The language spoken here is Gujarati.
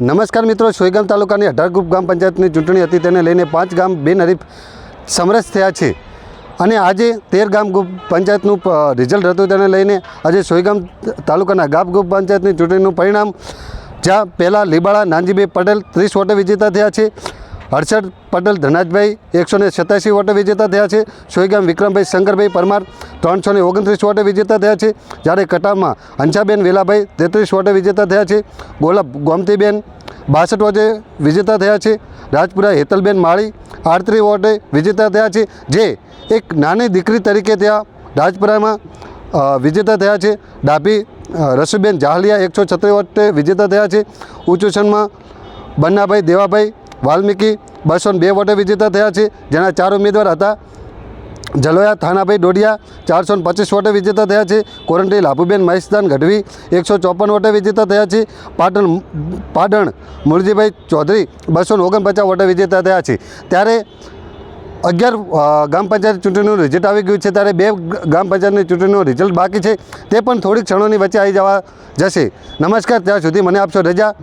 નમસ્કાર મિત્રો, સોયગામ તાલુકાની અઢાર ગ્રુપ ગામ પંચાયતની ચૂંટણી હતી. તેને લઈને પાંચ ગામ બિનહરીફ સમરસ થયા છે. અને આજે તેર ગામ ગ્રુપ પંચાયતનું રિઝલ્ટ હતું. તેને લઈને આજે સોયગામ તાલુકાના ગામ ગ્રુપ પંચાયતની ચૂંટણીનું પરિણામ, જ્યાં પહેલાં લીબાળા, નાનજીભાઈ પટેલ ત્રીસ વોટે વિજેતા થયા છે. હર્ષદ પટેલ, ધનાજભાઈ એકસો ને સત્યાસી વોટે વિજેતા થયા છે. સોયગામ વિક્રમભાઈ, શંકરભાઈ પરમાર ત્રણસો ને ઓગણત્રીસ વોટે વિજેતા થયા છે. જ્યારે કટામાં હંસાબેન વેલાભાઈ, તેત્રીસ વોટે વિજેતા થયા છે. ગોલબ ગોમતીબેન, બાસઠ વોટે વિજેતા થયા છે. રાજપુરા હેતલબેન માળી, આડત્રીસ વોટે વિજેતા થયા છે. જે એક નાની દીકરી તરીકે ત્યાં રાજપુરામાં વિજેતા થયા છે. ડાભી રસુબેન જાહલિયા એકસો છત્રીસ વોટે વિજેતા થયા છે. ઉચુસનમાં બન્નાભાઈ દેવાભાઈ વાલ્મીકી બસો બે વોટે વિજેતા થયા છે. જેના ચાર ઉમેદવાર હતા. જલોયા, થાનાભાઈ ડોડિયા ચારસો પચીસ વોટે વિજેતા થયા છે. કોરંટી, લાભુબેન, મહેશદાન, ગઢવી એકસો ચોપન વોટે વિજેતા થયા છે. પાટણ પાટણ, મુરજીભાઈ ચૌધરી બસો ઓગણપચાસ વોટે વિજેતા થયા છે. ત્યારે અગિયાર ગ્રામ પંચાયત ચૂંટણીનું રિઝલ્ટ આવી ગયું છે. ત્યારે બે ગ્રામ પંચાયતની ચૂંટણીનું રિઝલ્ટ બાકી છે. તે પણ થોડીક ક્ષણોની વચ્ચે આવી જવા જશે. નમસ્કાર. ત્યાં સુધી મને આપશો રજા.